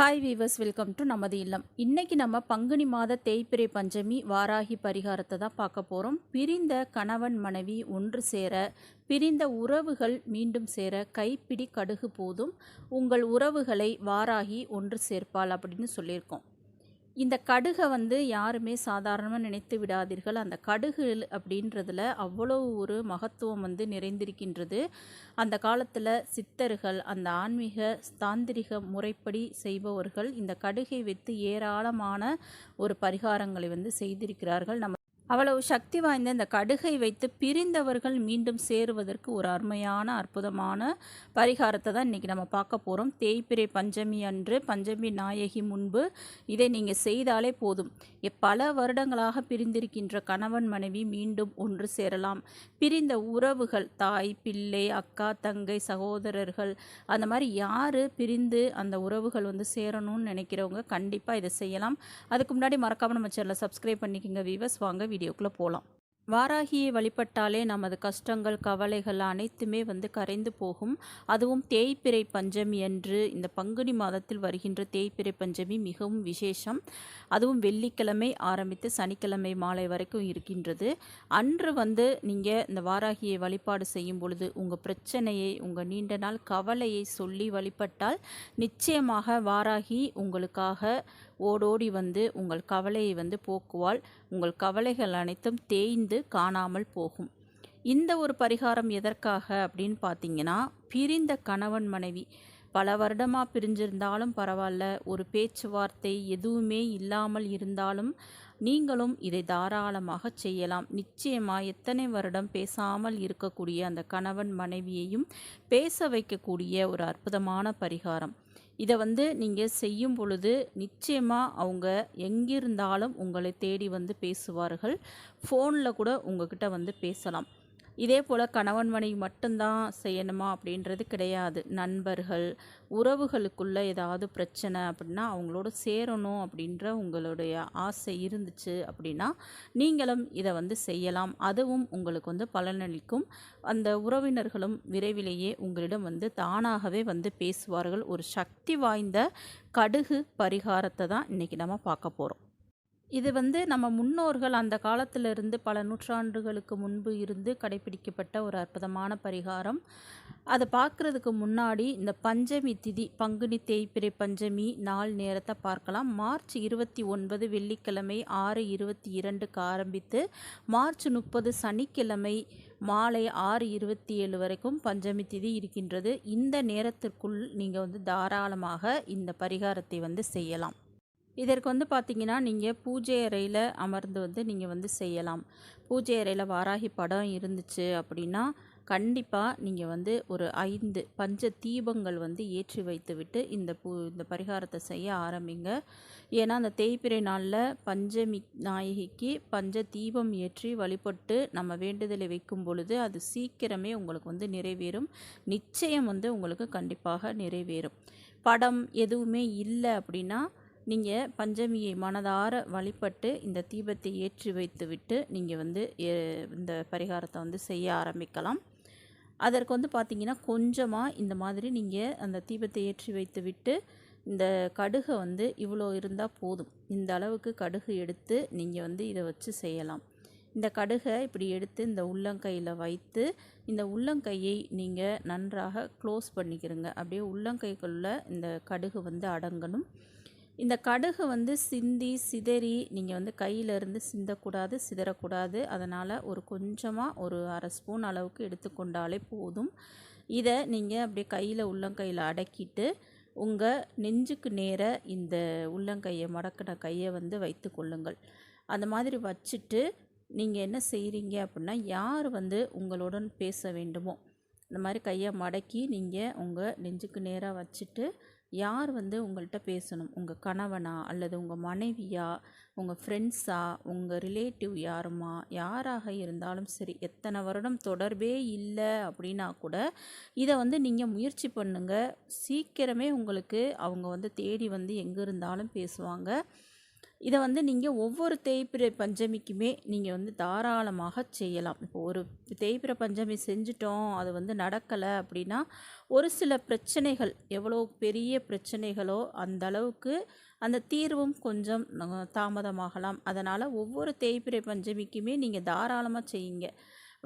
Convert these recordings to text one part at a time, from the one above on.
Hi viewers welcome to நமது இல்லம் இன்னைக்கு நம்ம பங்குனி மாத தேய்பிரை பஞ்சமி வாராகி பரிகாரத்தை தான் பார்க்க போகிறோம் பிரிந்த கணவன் மனைவி ஒன்று சேர பிரிந்த உறவுகள் மீண்டும் சேர கைப்பிடி கடுகு போதும். உங்கள் உறவுகளை வாராகி ஒன்று சேர்ப்பாள் அப்படின்னு சொல்லியிருக்கோம். இந்த கடுகை வந்து யாருமே சாதாரணமாக நினைத்து விடாதீர்கள். அந்த கடுகு அப்படின்றதுல அவ்வளோ ஒரு மகத்துவம் வந்து நிறைந்திருக்கின்றது. அந்த காலத்தில் சித்தர்கள் அந்த ஆன்மீக தாந்திரிக முறைப்படி செய்பவர்கள் இந்த கடுகை வைத்து ஏராளமான ஒரு பரிகாரங்களை வந்து செய்திருக்கிறார்கள். நம்ம அவ்வளவு சக்தி வாய்ந்த இந்த கடுகை வைத்து பிரிந்தவர்கள் மீண்டும் சேருவதற்கு ஒரு அருமையான அற்புதமான பரிகாரத்தை தான் இன்றைக்கி நம்ம பார்க்க போகிறோம் தேய்பிரை பஞ்சமி அன்று பஞ்சமி நாயகி முன்பு இதை நீங்கள் செய்தாலே போதும். பல வருடங்களாக பிரிந்திருக்கின்ற கணவன் மனைவி மீண்டும் ஒன்று சேரலாம். பிரிந்த உறவுகள் தாய் பிள்ளை அக்கா தங்கை சகோதரர்கள் அந்த மாதிரி யார் பிரிந்து அந்த உறவுகள் வந்து சேரணும்னு நினைக்கிறவங்க கண்டிப்பாக இதை செய்யலாம். அதுக்கு முன்னாடி மறக்காமல் நம்ம சேனலை சப்ஸ்கிரைப் பண்ணிக்கோங்க வீவர்ஸ் வாங்க வீடியோக்குள்ளே போகலாம் வாராகியை வழிபட்டாலே நமது கஷ்டங்கள் கவலைகள் அனைத்துமே வந்து கரைந்து போகும். அதுவும் தேய்பிறை பஞ்சமி என்று இந்த பங்குனி மாதத்தில் வருகின்ற தேய்பிறை பஞ்சமி மிகவும் விசேஷம். அதுவும் வெள்ளிக்கிழமை ஆரம்பித்து சனிக்கிழமை மாலை வரைக்கும் இருக்கின்றது. அன்று வந்து நீங்கள் இந்த வாராகியை வழிபாடு செய்யும் பொழுது உங்கள் பிரச்சனையை உங்கள் நீண்ட நாள் கவலையை சொல்லி வழிபட்டால் நிச்சயமாக வாராகி உங்களுக்காக ஓடோடி வந்து உங்கள் கவலையை வந்து போக்குவாள். உங்கள் கவலைகள் அனைத்தும் தேய்ந்து காணாமல் போகும். இந்த ஒரு பரிகாரம் எதற்காக அப்படின்னு பார்த்தீங்கன்னா பிரிந்த கணவன் மனைவி. பல வருடமாக பிரிஞ்சிருந்தாலும் பரவாயில்ல ஒரு பேச்சுவார்த்தை எதுவுமே இல்லாமல் இருந்தாலும் நீங்களும் இதை தாராளமாக செய்யலாம். நிச்சயமாக எத்தனை வருடம் பேசாமல் இருக்கக்கூடிய அந்த கணவன் மனைவியையும் பேச வைக்கக்கூடிய ஒரு அற்புதமான பரிகாரம். இதை வந்து நீங்கள் செய்யும் பொழுது நிச்சயமாக அவங்க எங்கிருந்தாலும் உங்களை தேடி வந்து பேசுவார்கள். ஃபோனில் கூட உங்ககிட்ட வந்து பேசலாம். இதே போல் கணவன் மனைவி மட்டும்தான் செய்யணுமா அப்படின்றது கிடையாது. நண்பர்கள் உறவுகளுக்குள்ளே ஏதாவது பிரச்சனை அப்படின்னா அவங்களோட சேரணும் அப்படின்ற உங்களுடைய ஆசை இருந்துச்சு அப்படின்னா நீங்களும் இதை வந்து செய்யலாம். அதுவும் உங்களுக்கு வந்து பலனளிக்கும். அந்த உறவினர்களும் விரைவிலேயே உங்களிடம் வந்து தானாகவே வந்து பேசுவார்கள். ஒரு சக்தி வாய்ந்த கடுகு பரிகாரத்தை தான் இன்றைக்கி நம்ம பார்க்க போகிறோம் இது வந்து நம்ம முன்னோர்கள் அந்த காலத்திலிருந்து பல நூற்றாண்டுகளுக்கு முன்பு இருந்து கடைபிடிக்கப்பட்ட ஒரு அற்புதமான பரிகாரம். அதை பார்க்குறதுக்கு முன்னாடி இந்த பஞ்சமி திதி பங்குனி தேய்பிறை பஞ்சமி நாள் நேரத்தை பார்க்கலாம். மார்ச் இருபத்தி ஒன்பது வெள்ளிக்கிழமை ஆறு இருபத்தி இரண்டுக்கு ஆரம்பித்து மார்ச் முப்பது சனிக்கிழமை மாலை ஆறு இருபத்தி ஏழு வரைக்கும் பஞ்சமி திதி இருக்கின்றது. இந்த நேரத்திற்குள் நீங்கள் வந்து தாராளமாக இந்த பரிகாரத்தை வந்து செய்யலாம். இதற்கு வந்து பார்த்திங்கன்னா நீங்கள் பூஜை அறையில் அமர்ந்து வந்து நீங்கள் வந்து செய்யலாம். பூஜை அறையில் வாராகி படம் இருந்துச்சு அப்படின்னா கண்டிப்பாக நீங்கள் வந்து ஒரு ஐந்து பஞ்ச தீபங்கள் வந்து ஏற்றி வைத்துவிட்டு இந்த பூ இந்த பரிகாரத்தை செய்ய ஆரம்பிங்க. ஏன்னா அந்த தேய்பிரை நாளில் பஞ்சமி நாயகிக்கு பஞ்ச தீபம் ஏற்றி வழிபட்டு நம்ம வேண்டுதலை வைக்கும் பொழுது அது சீக்கிரமே உங்களுக்கு வந்து நிறைவேறும். நிச்சயம் வந்து உங்களுக்கு கண்டிப்பாக நிறைவேறும். படம் எதுவுமே இல்லை அப்படின்னா நீங்கள் பஞ்சமியை மனதார வழிபட்டு இந்த தீபத்தை ஏற்றி வைத்துவிட்டு நீங்கள் வந்து இந்த பரிகாரத்தை வந்து செய்ய ஆரம்பிக்கலாம். அதற்கு வந்து பார்த்திங்கன்னா கொஞ்சமாக இந்த மாதிரி நீங்கள் அந்த தீபத்தை ஏற்றி வைத்து விட்டு இந்த கடுகை வந்து இவ்வளோ இருந்தால் போதும். இந்த அளவுக்கு கடுகு எடுத்து நீங்கள் வந்து இதை வச்சு செய்யலாம். இந்த கடுகை இப்படி எடுத்து இந்த உள்ளங்கையில் வைத்து இந்த உள்ளங்கையை நீங்கள் நன்றாக க்ளோஸ் பண்ணிக்கிறங்க அப்படியே உள்ளங்கைக்குள்ளே இந்த கடுகு வந்து அடங்கணும். இந்த கடுகு வந்து சிந்தி சிதறி நீங்கள் வந்து கையிலேருந்து சிந்தக்கூடாது சிதறக்கூடாது. அதனால் ஒரு கொஞ்சமாக ஒரு அரை ஸ்பூன் அளவுக்கு எடுத்துக்கொண்டாலே போதும். இதை நீங்கள் அப்படியே கையில் உள்ளங்கையில் அடக்கிட்டு உங்கள் நெஞ்சுக்கு நேர இந்த உள்ளங்கையை மடக்கின கையை வந்து வைத்து கொள்ளுங்கள். அந்த மாதிரி வச்சுட்டு நீங்கள் என்ன செய்கிறீங்க அப்படின்னா யார் வந்து உங்களுடன் பேச வேண்டுமோ இந்த மாதிரி கையை மடக்கி நீங்கள் உங்கள் நெஞ்சுக்கு நேராக வச்சுட்டு யார் வந்து உங்கள்கிட்ட பேசணும்? உங்கள் கணவனா? அல்லது உங்கள் மனைவியா? உங்கள் ஃப்ரெண்ட்ஸா உங்கள் ரிலேட்டிவ் யாருமா? யாராக இருந்தாலும் சரி எத்தனை வருடம் தொடர்பே இல்லை அப்படின்னா கூட இதை வந்து நீங்கள் முயற்சி பண்ணுங்கள் சீக்கிரமே உங்களுக்கு அவங்க வந்து தேடி வந்து எங்கே இருந்தாலும் பேசுவாங்க. இதை வந்து நீங்கள் ஒவ்வொரு தேய்பிறை பஞ்சமிக்குமே நீங்கள் வந்து தாராளமாக செய்யலாம். இப்போ ஒரு தேய்பிறை பஞ்சமி செஞ்சிட்டோம் அது வந்து நடக்கலை அப்படின்னா ஒரு சில பிரச்சனைகள் எவ்வளோ பெரிய பிரச்சனைகளோ அந்த அளவுக்கு அந்த தீர்வும் கொஞ்சம் தாமதமாகலாம். அதனால் ஒவ்வொரு தேய்பிறை பஞ்சமிக்குமே நீங்கள் தாராளமாக செய்யுங்க.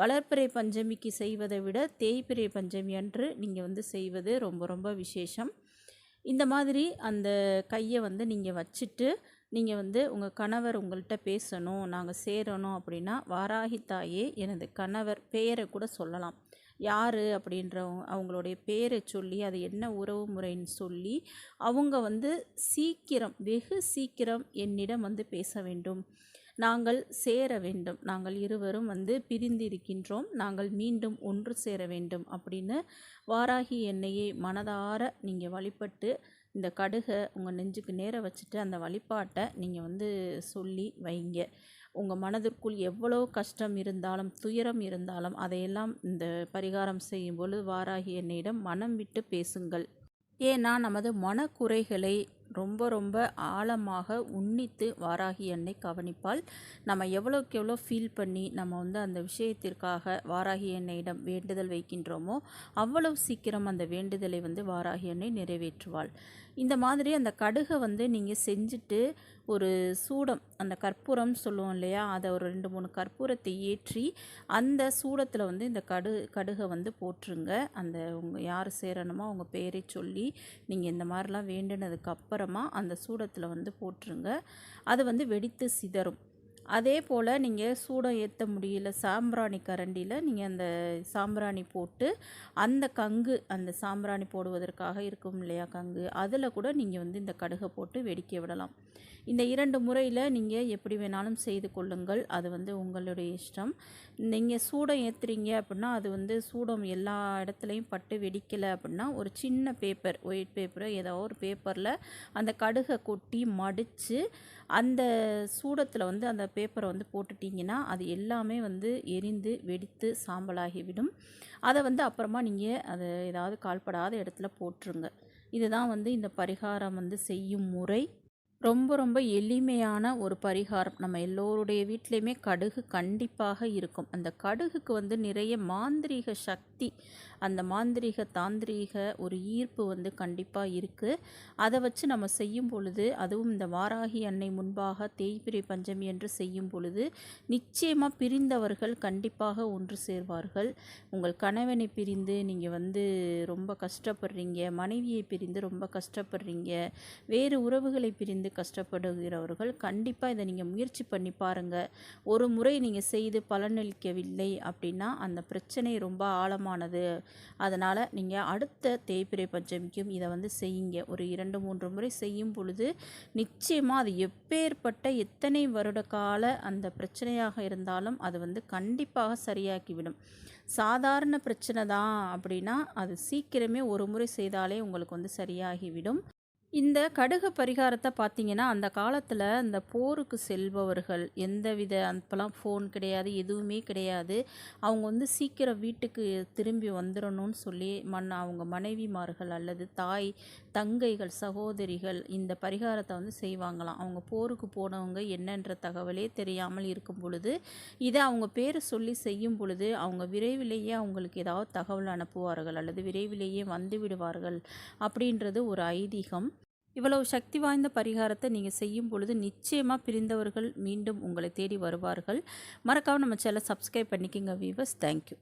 வளர்ப்பிறை பஞ்சமிக்கு செய்வதை விட தேய்பிறை பஞ்சமி அன்று நீங்கள் வந்து செய்வது ரொம்ப ரொம்ப விசேஷம். இந்த மாதிரி அந்த கையை வந்து நீங்கள் வச்சுட்டு நீங்கள் வந்து உங்கள் கணவர் உங்கள்கிட்ட பேசணும் நாங்கள் சேரணும் அப்படின்னா வாராகி தாயே எனது கணவர் பெயரை கூட சொல்லலாம். யார் அப்படின்றவங்க அவங்களுடைய பேரை சொல்லி அது என்ன உறவு முறைன்னு சொல்லி அவங்க வந்து சீக்கிரம் வெகு சீக்கிரம் என்னிடம் வந்து பேச வேண்டும். நாங்கள் சேர வேண்டும். நாங்கள் இருவரும் வந்து பிரிந்திருக்கின்றோம். நாங்கள் மீண்டும் ஒன்று சேர வேண்டும் அப்படின்னு வாராகி என்னையே மனதார நீங்கள் வழிபட்டு இந்த கடுகை உங்கள் நெஞ்சுக்கு நேர வச்சுட்டு அந்த வழிபாட்டை நீங்கள் வந்து சொல்லி வைங்க. உங்கள் மனதிற்குள் எவ்வளோ கஷ்டம் இருந்தாலும் துயரம் இருந்தாலும் அதையெல்லாம் இந்த பரிகாரம் செய்யும் பொழுது வாராகி என்னிடம் மனம் விட்டு பேசுங்கள். ஏன்னா நமது மனக்குறைகளை ரொம்ப ரொம்ப ஆழமாக உன்னித்து வாராகி என்னை கவனிப்பால் நம்ம எவ்வளோக்கு எவ்வளோ ஃபீல் பண்ணி நம்ம வந்து அந்த விஷயத்திற்காக வாராகி என்னையிடம் வேண்டுதல் வைக்கின்றோமோ அவ்வளவு சீக்கிரம் அந்த வேண்டுதலை வந்து வாராகி என்னை நிறைவேற்றுவாள். இந்த மாதிரி அந்த கடுகை வந்து நீங்கள் செஞ்சுட்டு ஒரு சூடம் அந்த கற்பூரம் சொல்லுவோம் இல்லையா? அதை ஒரு ரெண்டு மூணு கற்பூரத்தை ஏற்றி அந்த சூடத்தில் வந்து இந்த கடு கடுகை வந்து போட்டுருங்க அந்த உங்கள் யார் சேரணுமோ அவங்க பேரை சொல்லி நீங்கள் இந்த மாதிரிலாம் வேண்டுனதுக்கப்புறம் அந்த சூடத்தில் வந்து போட்டுருங்க. அது வந்து வெடித்து சிதறும். அதே போல் நீங்கள் சூடம் ஏற்ற முடியல சாம்பிராணி கரண்டியில் நீங்கள் அந்த சாம்பிராணி போட்டு அந்த கங்கு அந்த சாம்பிராணி போடுவதற்காக இருக்கும் இல்லையா கங்கு அதில் கூட நீங்கள் வந்து இந்த கடுகை போட்டு வெடிக்க விடலாம். இந்த இரண்டு முறையில் நீங்கள் எப்படி வேணாலும் செய்து கொள்ளுங்கள் அது வந்து உங்களுடைய இஷ்டம். நீங்கள் சூடம் ஏற்றுறீங்க அப்படின்னா அது வந்து சூடம் எல்லா இடத்துலையும் பட்டு வெடிக்கலை அப்படின்னா ஒரு சின்ன பேப்பர் ஒயிட் பேப்பரோ ஏதோ ஒரு பேப்பரில் அந்த கடுகை கொட்டி மடித்து அந்த சூடத்தில் வந்து அந்த பேப்பரை வந்து போட்டுட்டிங்கன்னா அது எல்லாமே வந்து எரிந்து வெடித்து சாம்பலாகிவிடும். அதை வந்து அப்புறமா நீங்கள் அதை ஏதாவது கால்படாத இடத்துல போட்டுருங்க. இதுதான் வந்து இந்த பரிகாரம் வந்து செய்யும் முறை. ரொம்ப ரொம்ப எளிமையான ஒரு பரிகாரம். நம்ம எல்லோருடைய வீட்லேயுமே கடுகு கண்டிப்பாக இருக்கும். அந்த கடுகுக்கு வந்து நிறைய மாந்திரீக சக்தி சக்தி. அந்த மாந்திரீக தாந்திரீக ஒரு ஈர்ப்பு வந்து கண்டிப்பாக இருக்குது அதை வச்சு நம்ம செய்யும் பொழுது அதுவும் இந்த வாராகி அன்னை முன்பாக தேய்பிரை பஞ்சமி என்று செய்யும் பொழுது நிச்சயமாக பிரிந்தவர்கள் கண்டிப்பாக ஒன்று சேர்வார்கள். உங்கள் கணவனை பிரிந்து நீங்கள் வந்து ரொம்ப கஷ்டப்படுறீங்க மனைவியை பிரிந்து ரொம்ப கஷ்டப்படுறீங்க வேறு உறவுகளை பிரிந்து கஷ்டப்படுகிறவர்கள் கண்டிப்பாக இதை நீங்கள் முயற்சி பண்ணி பாருங்கள் ஒரு முறை நீங்கள் செய்து பலனளிக்கவில்லை அப்படின்னா அந்த பிரச்சனை ரொம்ப முக்கியமானது அதனால் நீங்கள் அடுத்த தேய்பிரை பஞ்சமிக்கும் இதை வந்து செய்யுங்க. ஒரு இரண்டு மூன்று முறை செய்யும் பொழுது நிச்சயமாக அது எப்பேற்பட்ட எத்தனை வருட கால அந்த பிரச்சனையாக இருந்தாலும் அது வந்து கண்டிப்பாக சரியாக்கிவிடும் சாதாரண பிரச்சனை தான் அப்படின்னா அது சீக்கிரமே ஒரு முறை செய்தாலே உங்களுக்கு வந்து சரியாகிவிடும். இந்த கடுகு பரிகாரத்தை பார்த்தீங்கன்னா அந்த காலத்தில் இந்த போருக்கு செல்பவர்கள் எந்தவித அப்போல்லாம் ஃபோன் கிடையாது எதுவுமே கிடையாது. அவங்க வந்து சீக்கிரம் வீட்டுக்கு திரும்பி வந்துடணும்னு சொல்லி மண் அவங்க மனைவிமார்கள் அல்லது தாய் தங்கைகள் சகோதரிகள் இந்த பரிகாரத்தை வந்து செய்வாங்களாம். அவங்க போருக்கு போனவங்க என்னன்ற தகவலே தெரியாமல் இருக்கும் பொழுது இதை அவங்க பேர் சொல்லி செய்யும் பொழுது அவங்க விரைவிலேயே அவங்களுக்கு ஏதாவது தகவல் அனுப்புவார்கள் அல்லது விரைவிலேயே வந்து விடுவார்கள் அப்படின்றது ஒரு ஐதீகம். இவ்வளவு சக்தி வாய்ந்த பரிகாரத்தை நீங்கள் செய்யும் பொழுது நிச்சயமாக பிரிந்தவர்கள் மீண்டும் உங்களை தேடி வருவார்கள். மறக்காமல் நம்ம சேனலை சப்ஸ்கிரைப் பண்ணிக்கோங்க வீவர்ஸ் தேங்க்யூ